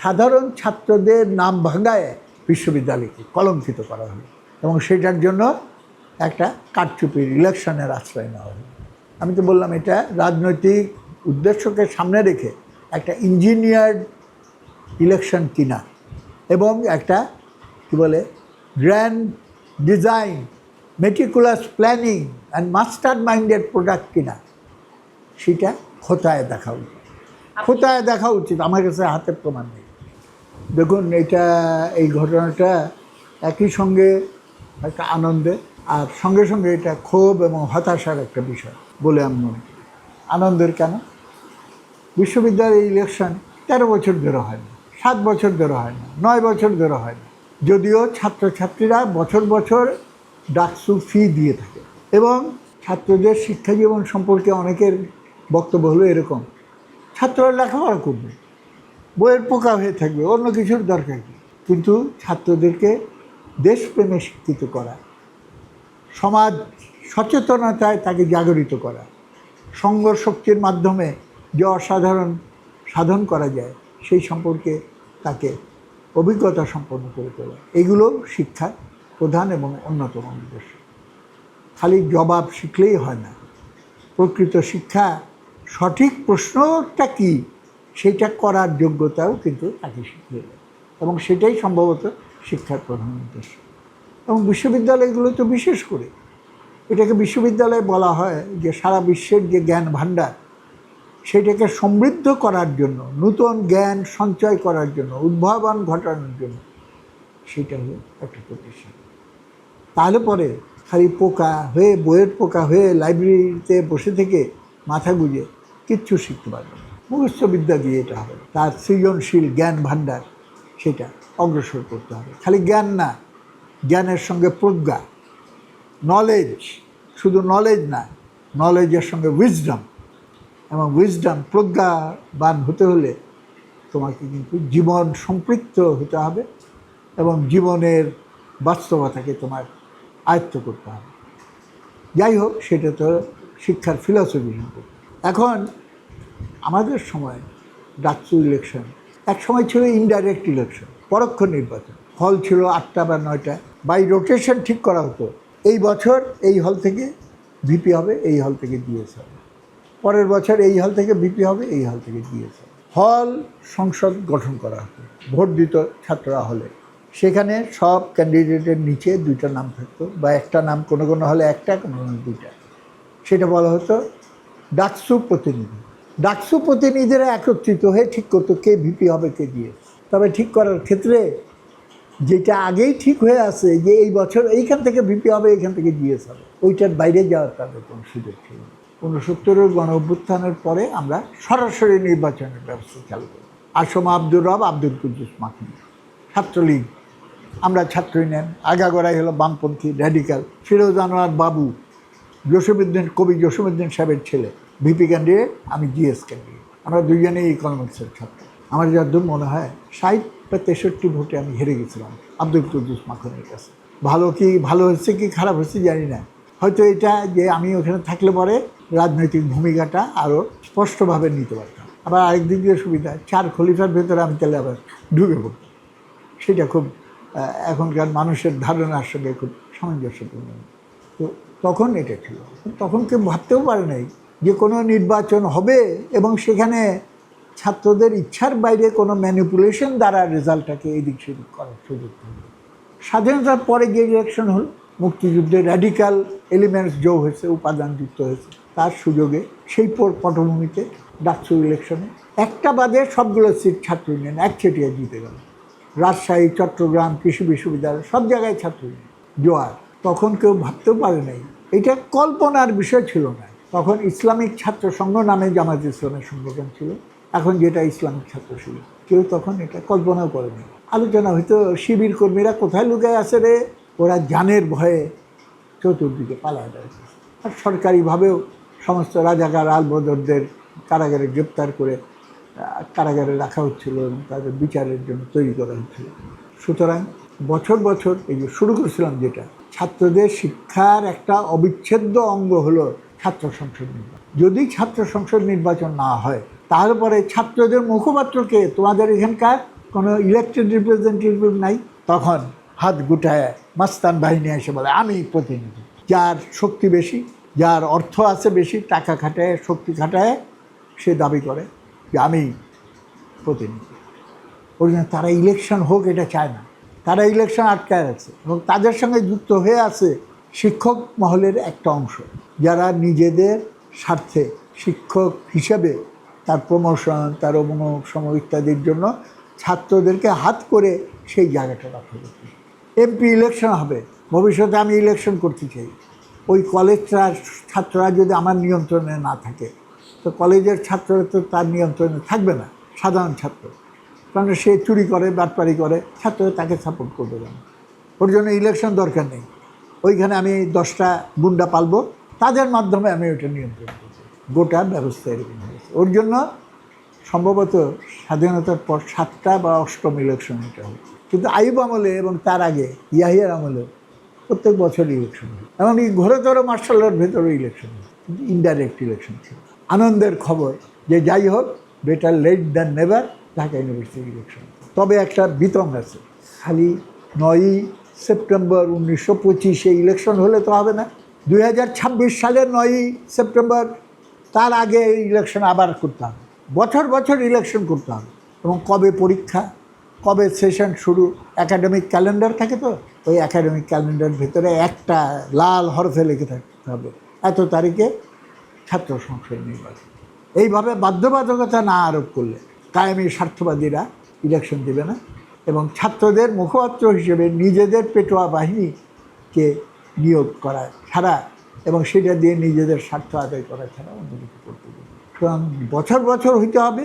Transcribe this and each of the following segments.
সাধারণ ছাত্রদের নাম ভাঙায় বিশ্ববিদ্যালয়কে কলঙ্কিত করা হলো এবং সেটার জন্য একটা কারচুপির ইলেকশনের আশ্রয় নেওয়া হলো। আমি তো বললাম এটা রাজনৈতিক উদ্দেশ্যকে সামনে রেখে একটা ইঞ্জিনিয়ার্ড ইলেকশন কিনা এবং একটা কি বলে grand design meticulous planning and master minded product কিনা সেটা খোতায় দেখা উচিত। খোতায় দেখা উচিত আমার কাছে হাতে প্রমাণ নেই। দেখুন, এটা, এই ঘটনাটা একই সঙ্গে একটা আনন্দে, আর সঙ্গে সঙ্গে এটা ক্ষোভ এবং হতাশার একটা বিষয় বলে আমি মনে করি। আনন্দের কেন? বিশ্ববিদ্যালয়ের ইলেকশন তেরো বছর ধরে হয় না সাত বছর ধরে হয় না নয় বছর ধরে হয় না যদিও ছাত্রছাত্রীরা বছর বছর ডাকসু ফি দিয়ে থাকে এবং ছাত্রদের শিক্ষা জীবন সম্পর্কে অনেকের বক্তব্য হলো এরকম, ছাত্ররা লেখাপড়া করবে। বইয়ের পোকা হয়ে থাকবে, অন্য কিছুর দরকার কি? কিন্তু ছাত্রদেরকে দেশপ্রেমে শিক্ষিত করা, সমাজ সচেতনতায় তাকে জাগরিত করা সঙ্গ শক্তির মাধ্যমে যে অসাধারণ সাধন করা যায়, সেই সম্পর্কে তাকে অভিজ্ঞতা সম্পন্ন করে তোলা। এগুলো শিক্ষার প্রধান এবং অন্যতম উদ্দেশ্য। খালি জবাব শিখলেই হয় না। প্রকৃত শিক্ষা সঠিক প্রশ্নটা কি? সেইটা করার যোগ্যতাও কিন্তু তাকে শিখিয়ে দেয় এবং সেটাই সম্ভবত শিক্ষার প্রধান উদ্দেশ্য। এবং বিশ্ববিদ্যালয়গুলো তো বিশেষ করে। এটাকে বিশ্ববিদ্যালয় বলা হয় যে সারা বিশ্বের যে জ্ঞান ভাণ্ডার, সেটাকে সমৃদ্ধ করার জন্য, নূতন জ্ঞান সঞ্চয় করার জন্য, উদ্ভাবন ঘটানোর জন্য সেটা হলো একটা প্রতিষ্ঠান তাহলে পরে খালি পোকা হয়ে, বইয়ের পোকা হয়ে, লাইব্রেরিতে বসে থেকে মাথা গুঁজে কিচ্ছু শিখতে পারবে না। মুখস্থ বিদ্যা দিয়ে এটা হবে। তার সৃজনশীল জ্ঞান ভাণ্ডার সেটা অগ্রসর করতে হবে। খালি জ্ঞান না, জ্ঞানের সঙ্গে প্রজ্ঞা নলেজ শুধু নলেজ না নলেজের সঙ্গে উইজডম এবং উইজডম প্রজ্ঞাবান হতে হলে তোমাকে কিন্তু জীবন সম্পৃক্ত হতে হবে এবং জীবনের বাস্তবতাকে তোমার আয়ত্ত করতে হবে। যাই হোক, সেটা তো শিক্ষার ফিলসফি এখন আমাদের সময় ডাকসু ইলেকশন এক সময় ছিল ইনডাইরেক্ট ইলেকশন পরোক্ষ নির্বাচন। হল ছিল আটটা বা নয়টা। বাই রোটেশন ঠিক করা হতো। এই বছর এই হল থেকে ভিপি হবে, এই হল থেকে ডিএস হবে। পরের বছর এই হল থেকে ভিপি হবে, এই হল থেকে ডিএস হবে। হল সংসদ গঠন করা হতো ভোট দিত ছাত্ররা হলে। সেখানে সব ক্যান্ডিডেটের নিচে দুইটা নাম থাকতো বা একটা নাম কোনো কোনো হলে একটা, কোনো কোনো দুইটা। সেটা বলা হতো ডাকসু প্রতিনিধি। ডাকসু প্রতিনিধিরা একত্রিত হয়ে ঠিক করতো কে ভিপি হবে, কে দিয়ে। তবে ঠিক করার ক্ষেত্রে যেটা আগেই ঠিক হয়ে আছে যে এই বছর এইখান থেকে ভিপি হবে, এইখান থেকে ডিএস হবে ওইটার বাইরে যাওয়ার তাদের কোনো সুযোগ ছিল ঊনসত্তরের গণ অভ্যুত্থানের পরে আমরা সরাসরি নির্বাচনের ব্যবস্থা চালু করি আসম আব্দুর রব, আব্দুল কুদ্দুস মাখন ছাত্রলীগ, আমরা ছাত্র ইউনিয়ন আগাগোড়াই হলো বামপন্থী র্যাডিক্যাল। ফিরোজ আনোয়ার বাবু জসিমুদ্দিন কবি জসিমুদ্দিন সাহেবের ছেলে। ভিপি ক্যান্ডিডেট আমি জিএস ক্যান্ডিডেট আমরা দুইজনেই ইকোনমিক্সের ছাত্র। আমার যদ্দূর মনে হয়, ষাট বা তেষট্টি ভোটে আমি হেরে গেছিলাম আব্দুল কুদ্দুস মাখনের কাছে। ভালো কি, ভালো হচ্ছে কি, খারাপ হচ্ছে জানি না। হয়তো এটা যে আমি ওখানে থাকলে পরে রাজনৈতিক ভূমিকাটা আরও স্পষ্টভাবে নিতে পারতাম। আবার আরেক দিক দিয়ে সুবিধা, চার খলিফার ভেতরে আমি তাহলে আবার ঢুকে পড়তাম। সেটা খুব এখনকার মানুষের ধারণার সঙ্গে খুব সামঞ্জস্যপূর্ণ। তো তখন এটা ছিল। তখন কেউ ভাবতেও পারে নাই যে কোনো নির্বাচন হবে এবং সেখানে ছাত্রদের ইচ্ছার বাইরে কোনো ম্যানিপুলেশন দ্বারা রেজাল্টটাকে এদিক সেদিক করার সুযোগ থাকবে স্বাধীনতার পরে যে ইলেকশন হল, মুক্তিযুদ্ধে র্যাডিক্যাল এলিমেন্টস যোগ হয়েছে, উপাদান যুক্ত হয়েছে। তার সুযোগে সেই পটভূমিতে ডাকসু ইলেকশনে একটা বাদে সবগুলো সিট ছাত্র ইউনিয়ন একচেটিয়া জিতে গেল। রাজশাহী, চট্টগ্রাম, কৃষি বিশ্ববিদ্যালয় সব জায়গায় ছাত্র ইউনিয়ন জোয়ার, তখন কেউ ভাবতেও পারে নাই। এটা কল্পনার বিষয় ছিল না। তখন ইসলামিক ছাত্র সংঘ নামে জামাত ইসলামের সংগঠন ছিল। এখন যেটা ইসলামিক ছাত্র ছিল কেউ তখন এটা কল্পনাও করেনি। আলোচনা হয়তো শিবির কর্মীরা কোথায় লুকায় আছে রে? ওরা জানের ভয়ে চতুর্দিকে পালায় বেড়াচ্ছে। আর সরকারিভাবেও সমস্ত রাজাকার, আলবদরদের কারাগারে গ্রেপ্তার করে কারাগারে রাখা হচ্ছিল এবং তাদের বিচারের জন্য তৈরি করা হচ্ছিল। সুতরাং বছর বছর এই যে শুরু করেছিলাম যেটা, ছাত্রদের শিক্ষার একটা অবিচ্ছেদ্য অঙ্গ হলো ছাত্র সংসদ নির্বাচন। যদি ছাত্র সংসদ নির্বাচন না হয় তাহলে পরে ছাত্রদের মুখপাত্রকে তোমাদের এখানকার কোনো ইলেকটেড রিপ্রেজেন্টেটিভ নাই? তখন হাত গুটায় মাস্তান বাহিনী এসে বলে, আমি প্রতিনিধি। যার শক্তি বেশি, যার অর্থ আছে বেশি, টাকা খাটায়, শক্তি খাটায়, সে দাবি করে যে, আমি প্রতিনিধি। ওই জন্য তারা ইলেকশন হোক, এটা চায় না। তারা ইলেকশন আটকায় আছে এবং তাদের সঙ্গে যুক্ত হয়ে আছে শিক্ষক মহলের একটা অংশ। যারা নিজেদের স্বার্থে শিক্ষক হিসেবে তার প্রমোশন তার অমুক সম ইত্যাদির জন্য ছাত্রদেরকে হাত করে সেই জায়গাটা রক্ষা করতে এমপি ইলেকশন হবে। ভবিষ্যতে আমি ইলেকশন করতে চাই। ওই কলেজটা ছাত্ররা যদি আমার নিয়ন্ত্রণে না থাকে, তো কলেজের ছাত্ররা তো তার নিয়ন্ত্রণে থাকবে না, সাধারণ ছাত্র। কারণ সে চুরি করে, বাটপারি করে, ছাত্ররা তাকে সাপোর্ট করবে না ওর জন্য ইলেকশন দরকার নেই। ওইখানে আমি দশটা গুন্ডা পালবো। তাদের মাধ্যমে আমি ওটা নিয়ন্ত্রণ করব গোটা ব্যবস্থা এরকম হয়েছে। ওর জন্য সম্ভবত স্বাধীনতার পর সাতটা বা অষ্টম ইলেকশন এটা হলো কিন্তু আইব আমলে এবং তার আগে ইয়াহিয়ার আমলে প্রত্যেক বছর ইলেকশন এমনকি ঘোরতর মার্শালের ভেতরে ইলেকশন কিন্তু ইনডাইরেক্ট ইলেকশন ছিল। আনন্দের খবর যে যাই হোক better late than never Dhaka university election তবে একটা বিতম আছে। খালি নয়ই সেপ্টেম্বর উনিশশো পঁচিশে ইলেকশন হলে তো হবে না। দুই হাজার ছাব্বিশ সালের নয়ই সেপ্টেম্বর, তার আগে ইলেকশন আবার করতে হবে। বছর বছর ইলেকশন করতে হবে। এবং কবে পরীক্ষা, কবে সেশন শুরু একাডেমিক ক্যালেন্ডার থাকে তো? ওই একাডেমিক ক্যালেন্ডার ভিতরে একটা লাল হরফে লিখে থাকতে হবে। এত তারিখে ছাত্র সংসদ নির্বাচন। এইভাবে বাধ্যবাধকতা না আরোপ করলে কায়েমি স্বার্থবাদীরা ইলেকশন দেবে না। এবং ছাত্রদের মুখপাত্র হিসেবে নিজেদের পেটোয়া বাহিনীকে নিয়োগ করা ছাড়া এবং সেটা দিয়ে নিজেদের স্বার্থ আদায় করা ছাড়া অন্য কিছু করতে সুতরাং বছর বছর হইতে হবে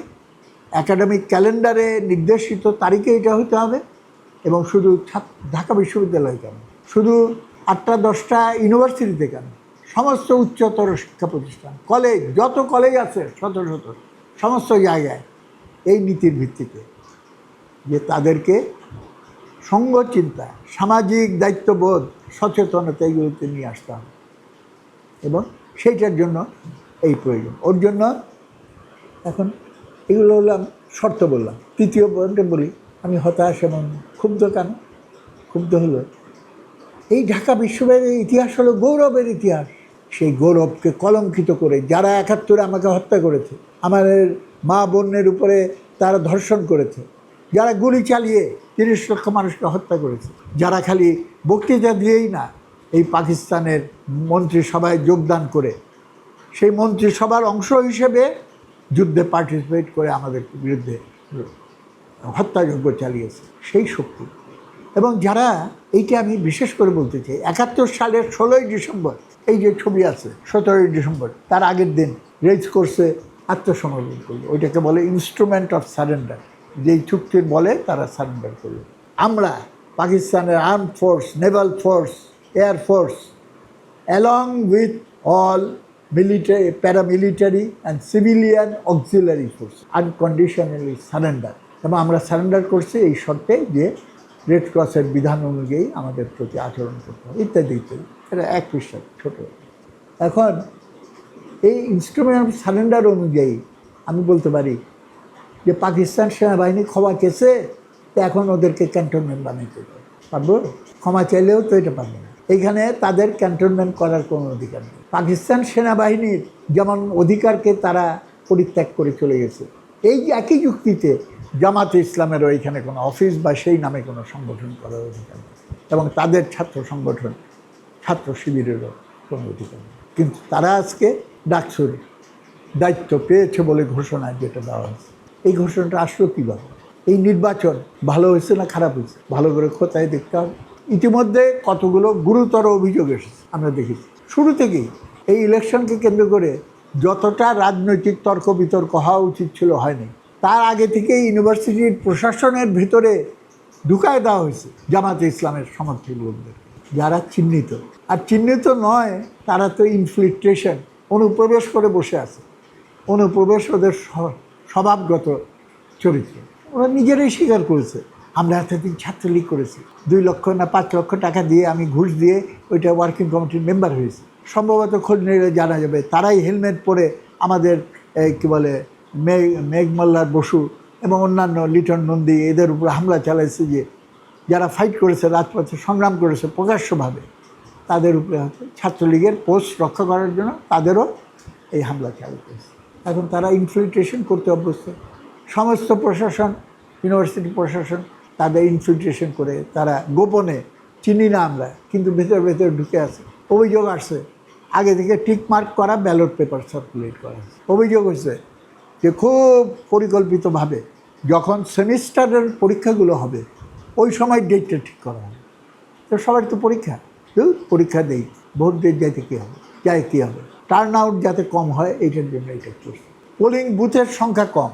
একাডেমিক ক্যালেন্ডারে নির্দেশিত তারিখে এটা হতে হবে এবং শুধু ঢাকা বিশ্ববিদ্যালয় কেন? শুধু আটটা, দশটা ইউনিভার্সিটিতে কেন? সমস্ত উচ্চতর শিক্ষা প্রতিষ্ঠান কলেজ যত কলেজ আছে শত শত সমস্ত জায়গায় এই নীতির ভিত্তিতে। যে তাদেরকে সঙ্গ চিন্তা, সামাজিক দায়িত্ববোধ, সচেতনতা এগুলোতে নিয়ে আসতে হবে। এবং সেইটার জন্য এই প্রয়োজন। ওর জন্য এখন এগুলো হলাম শর্ত বললাম। তৃতীয় পয়েন্টে বলি, আমি হতাশ এবং ক্ষুব্ধ কেন? ক্ষুব্ধ হলো, এই ঢাকা বিশ্ববিদ্যালয়ের ইতিহাস হলো গৌরবের ইতিহাস। সেই গৌরবকে কলঙ্কিত করে যারা একাত্তরে আমাকে হত্যা করেছে, আমাদের মা বোনের উপরে তারা ধর্ষণ করেছে যারা গুলি চালিয়ে তিরিশ লক্ষ মানুষকে হত্যা করেছে, যারা খালি বক্তৃতা দিয়েই না, এই পাকিস্তানের মন্ত্রিসভায় যোগদান করে, সেই মন্ত্রিসভার অংশ হিসেবে যুদ্ধে পার্টিসিপেট করে আমাদের বিরুদ্ধে হত্যাযজ্ঞ চালিয়েছে, সেই শক্তি। এবং যারা এইটা আমি বিশেষ করে বলতে চাই, একাত্তর সালের ষোলোই ডিসেম্বর, এই যে ছবি আছে, সতেরোই ডিসেম্বর, তার আগের দিন রেজ কোর্সে আত্মসমর্পণ করল, ওইটাকে বলে ইনস্ট্রুমেন্ট অফ সারেন্ডার যেই চুক্তির বলে তারা সারেন্ডার করল আমরা পাকিস্তানের arm force naval force air force along with all military, paramilitary and civilian auxiliary force unconditionally surrender এবং আমরা সারেন্ডার করছি এই শর্তে যে রেড ক্রসের বিধান অনুযায়ী আমাদের প্রতি আচরণ করতে হবে ইত্যাদি ইত্যাদি। এটা এক পৃষ্ঠা ছোট। এখন এই ইনস্ট্রুমেন্ট সারেন্ডার অনুযায়ী আমি বলতে পারি যে পাকিস্তান সেনাবাহিনী ক্ষমা চেয়েছে, তো এখন ওদেরকে ক্যান্টনমেন্ট বানাইতে হবে। পারব? ক্ষমা চাইলেও তো এটা পারবে না। এইখানে তাদের ক্যান্টনমেন্ট করার কোনো অধিকার নেই। পাকিস্তান সেনাবাহিনীর যেমন অধিকারকে তারা পরিত্যাগ করে চলে গেছে, এই যে একই যুক্তিতে জামাতে ইসলামেরও এইখানে কোনো অফিস বা সেই নামে কোনো সংগঠন করার অধিকার নেই। এবং তাদের ছাত্র সংগঠন, ছাত্র শিবিরেরও কোনো অধিকার নেই। কিন্তু তারা আজকে ডাকসুর দায়িত্ব পেয়েছে বলে ঘোষণা যেটা দেওয়া হয়েছে। এই ঘোষণাটা আসলো কীভাবে? এই নির্বাচন ভালো হয়েছে না খারাপ হয়েছে? ভালো করে খোঁচায় দেখতে হবে? ইতিমধ্যে কতগুলো গুরুতর অভিযোগ এসেছে, আমরা দেখেছি। শুরু থেকেই এই ইলেকশনকে কেন্দ্র করে যতটা রাজনৈতিক তর্ক বিতর্ক হওয়া উচিত ছিল, হয়নি। তার আগে থেকেই ইউনিভার্সিটির প্রশাসনের ভেতরে ঢুকায় দেওয়া হয়েছে জামাতে ইসলামের সমর্থক লোকদের। যারা চিহ্নিত। আর চিহ্নিত নয়, তারা তো ইনফিল্ট্রেশন অনুপ্রবেশ করে বসে আছে। অনুপ্রবেশ ওদের স্বভাবগত চরিত্র। ওরা নিজেরাই স্বীকার করেছে। আমরা এতদিন ছাত্রলীগ করেছি। দুই লক্ষ না পাঁচ লক্ষ টাকা দিয়ে আমি ঘুষ দিয়ে ওইটা ওয়ার্কিং কমিটির মেম্বার হয়েছি। সম্ভবত খোঁজ নিলে জানা যাবে, তারাই হেলমেট পরে আমাদের কী বলে, মেঘ মেঘমল্লার বসু এবং অন্যান্য লিটন নন্দী এদের উপর হামলা চালাইছে যে, যারা ফাইট করেছে, রাজপথে সংগ্রাম করেছে প্রকাশ্যভাবে, তাদের উপরে হচ্ছে ছাত্রলীগের পোস্ট রক্ষা করার জন্য তাদেরও এই হামলা চালু করেছে। এখন তারা ইনফিল্ট্রেশন করতে অভ্যস্ত। সমস্ত প্রশাসন ইউনিভার্সিটি প্রশাসন তাদের ইনফিল্ট্রেশন করে, তারা গোপনে চিনি না আমরা, কিন্তু ভেতর ভেতর ঢুকে আছে। অভিযোগ আসছে, আগে থেকে টিক মার্ক করা ব্যালট পেপার সার্কুলেট করা হয়েছে। অভিযোগ হচ্ছে যে খুব পরিকল্পিতভাবে যখন সেমিস্টারের পরীক্ষাগুলো হবে, ওই সময় ডেটটা ঠিক করা হবে। তো সবার তো পরীক্ষা পরীক্ষা দেই, ভোট দিয়ে যাইতে কী হবে? যাই কী হবে? টার্ন আউট যাতে কম হয়, এইটার জন্য এটা করছে পোলিং বুথের সংখ্যা কম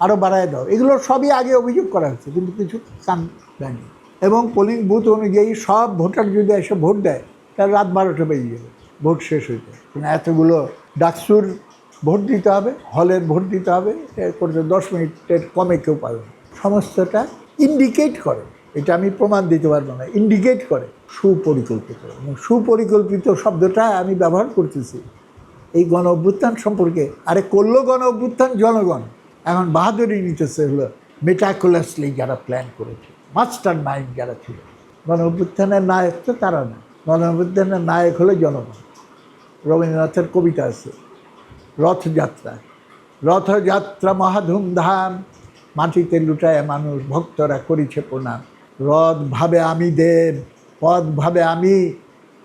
আরও বাড়ায় দাও। এগুলো সবই আগে অভিযোগ করা হচ্ছে, কিন্তু কিছু কান দেয়নি এবং পোলিং বুথ অনুযায়ী সব ভোটার যদি এসে ভোট দেয়, তাহলে রাত বারোটা বেজে যাবে, ভোট শেষ হইতে এতগুলো ডাকসুর ভোট দিতে হবে, হলের ভোট দিতে হবে করতে দশ মিনিটের কমে কেউ পাবে। সমস্তটা ইন্ডিকেট করে। এটা আমি প্রমাণ দিতে পারব না ইন্ডিকেট করে। সুপরিকল্পিত। এবং সুপরিকল্পিত শব্দটা আমি ব্যবহার করতেছি। এই গণ অভ্যুত্থান সম্পর্কে। আরে করল গণ অভ্যুত্থান জনগণ। এখন বাহাদুরি নিতেছে হলো মেটাকুলাসলি যারা প্ল্যান করেছে মাস্টার মাইন্ড যারা ছিল। গণ অভ্যুত্থানের নায়ক তো তারা না। গণ অভ্যুত্থানের নায়ক হলো জনগণ। রবীন্দ্রনাথের কবিতা আছে রথযাত্রা রথযাত্রা মহাধুমধাম মাটিতে লুটায় মানুষ ভক্তরা করিছে প্রণাম। রথ ভাবে আমি দেব পদ ভাবে আমি,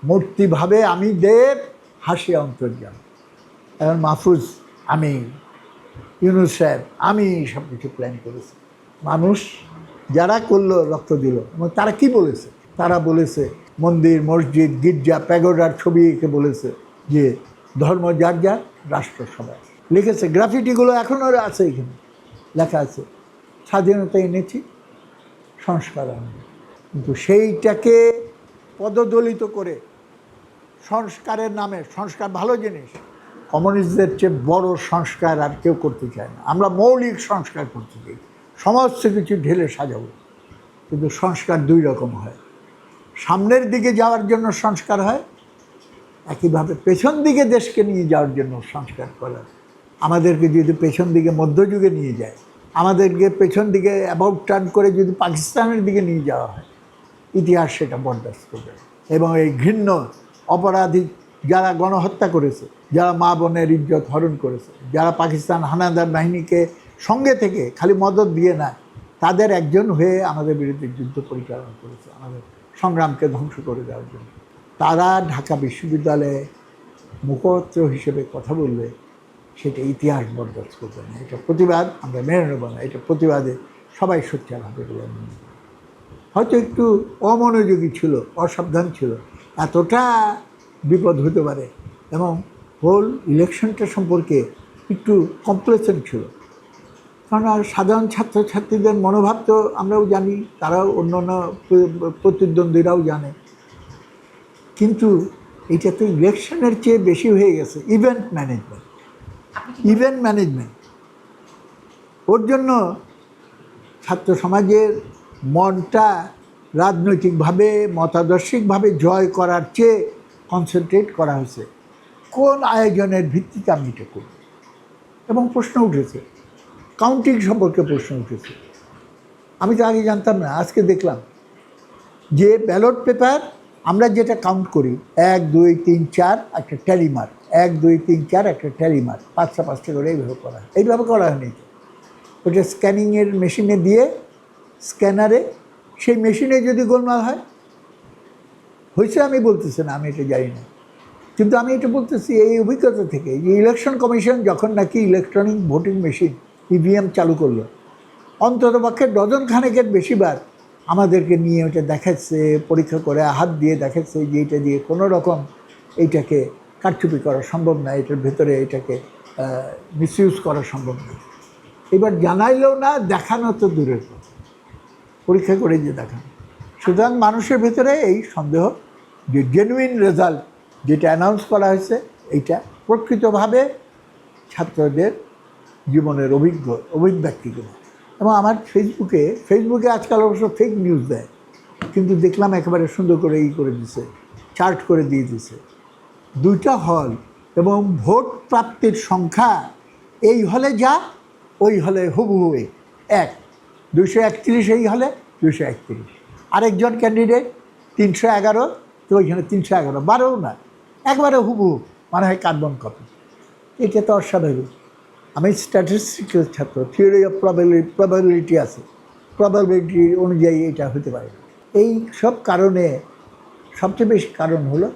মূর্তি ভাবে আমি দেব, হাসি অন্তর্যাম। এখন মাহফুজ, আমি, ইউনুস সাহেব, আমি সব কিছু প্ল্যান করেছি। মানুষ যারা করল, রক্ত দিল, এবং তারা কি বলেছে? তারা বলেছে, মন্দির, মসজিদ, গির্জা, প্যাগোডার ছবি এঁকে বলেছে যে, ধর্ম যার যার, রাষ্ট্র সবাই লিখেছে, গ্রাফিটিগুলো এখনও আছে এখানে। লেখা আছে, স্বাধীনতা এনেছি, সংস্কার আনব। কিন্তু সেইটাকে পদদলিত করে সংস্কারের নামে, সংস্কার ভালো জিনিস কমিউনিস্টদের চেয়ে বড় সংস্কার আর কেউ করতে চায় না। আমরা মৌলিক সংস্কার করতে চাই। সমস্ত কিছু ঢেলে সাজাবো। কিন্তু সংস্কার দুই রকম হয়। সামনের দিকে যাওয়ার জন্য সংস্কার হয়, একইভাবে পেছন দিকে দেশকে নিয়ে যাওয়ার জন্য সংস্কার করা। আমাদেরকে যদি পেছন দিকে মধ্যযুগে নিয়ে যায়, আমাদেরকে পেছন দিকে অ্যাবাউট টার্ন করে যদি পাকিস্তানের দিকে নিয়ে যাওয়া হয়, ইতিহাস সেটা বরদাস্ত করবে এবং এই ঘৃণ্য অপরাধী যারা গণহত্যা করেছে, যারা মা বোনের ইজ্জত হরণ করেছে, যারা পাকিস্তান হানাদার বাহিনীকে সঙ্গে থেকে খালি মদত দিয়ে না তাদের একজন হয়ে আমাদের বিরুদ্ধে যুদ্ধ পরিচালনা করেছে, আমাদের সংগ্রামকে ধ্বংস করে দেওয়ার জন্য। তারা ঢাকা বিশ্ববিদ্যালয়ে মুখপত্র হিসেবে কথা বললে সেটা ইতিহাস বরদাস্ত করবে না। এটা প্রতিবাদ, আমরা মেনে নেব না। এটা প্রতিবাদে সবাই সোচ্চার হবে বলে। হয়তো একটু অমনোযোগী ছিল, অসাবধান ছিল। এতটা বিপদ হতে পারে। এবং হোল ইলেকশনটা সম্পর্কে একটু কমপ্লেসেন্ট ছিল। কারণ আর সাধারণ ছাত্রছাত্রীদের মনোভাব তো আমরাও জানি তারাও অন্য অন্য প্রতিদ্বন্দ্বীরাও জানে। কিন্তু এটা তো ইলেকশনের চেয়ে বেশি হয়ে গেছে ইভেন্ট ম্যানেজমেন্ট ইভেন্ট ম্যানেজমেন্ট ওর জন্য ছাত্র সমাজের মনটা রাজনৈতিকভাবে মতাদর্শিকভাবে জয় করার চেয়ে কনসেন্ট্রেট করা হয়েছে, কোন আয়োজনের ভিত্তিতে আমি এটা করব? এবং প্রশ্ন উঠেছে কাউন্টিং সম্পর্কে প্রশ্ন উঠেছে। আমি তো আগে জানতাম না, আজকে দেখলাম যে ব্যালট পেপার আমরা যেটা কাউন্ট করি, এক, দুই, তিন, চার, একটা ট্যালিমার এক, দুই, তিন, চার, একটা ট্যালিমার পাঁচটা পাঁচটা করে এইভাবে করা হয়। এইভাবে করা হয়নি ওটা স্ক্যানিংয়ের মেশিনে দিয়ে স্ক্যানারে সেই মেশিনে যদি গোলমাল হয় হয়েছে আমি বলতেছি না, আমি এটা জানি না। কিন্তু আমি এটা বলতেছি এই অভিজ্ঞতা থেকে, যে ইলেকশন কমিশন যখন নাকি ইলেকট্রনিক ভোটিং মেশিন ইভিএম চালু করল অন্তত পক্ষে ডজন খানেকের বেশিবার আমাদেরকে নিয়ে ওটা দেখাচ্ছে, পরীক্ষা করে হাত দিয়ে দেখাচ্ছে যে এটা দিয়ে কোনো রকম এইটাকে কারচুপি করা সম্ভব না, এটার ভেতরে এটাকে মিসইউজ করা সম্ভব না। এবার জানাইলেও না, দেখানো তো দূরের পরীক্ষা করে যে দেখানো। সুতরাং মানুষের ভিতরে এই সন্দেহ, যে জেনুইন রেজাল্ট যেটা অ্যানাউন্স করা হয়েছে, এইটা প্রকৃতভাবে ছাত্রদের জীবনের অভিজ্ঞ, অভিব্যক্তিগুলো। এবং আমার ফেসবুকে ফেসবুকে আজকাল অবশ্য ফেক নিউজ দেয়, কিন্তু দেখলাম একেবারে সুন্দর করে ই করে দিছে চার্ট করে দিয়ে দিছে। দুইটা হল এবং ভোট প্রাপ্তির সংখ্যা, এই হলে যা, ওই হলে হুবহু এক। দুশো একত্রিশেই হলে দুশো একত্রিশ। আরেকজন ক্যান্ডিডেট তিনশো এগারো, তো ওইখানে তিনশো এগারো, বারোও না একবারে হুবু মানে হয় কার্বন কপি। এটা তো অস্বাভাবিক। আমি স্ট্যাটিস্টিক্যাল ছাত্র থিওরি অফ প্রবাবিলিটি প্রবাবিলিটি আছে। প্রবাবিলিটি অনুযায়ী এটা হতে পারে। এই সব কারণে সবচেয়ে বেশি কারণ হলো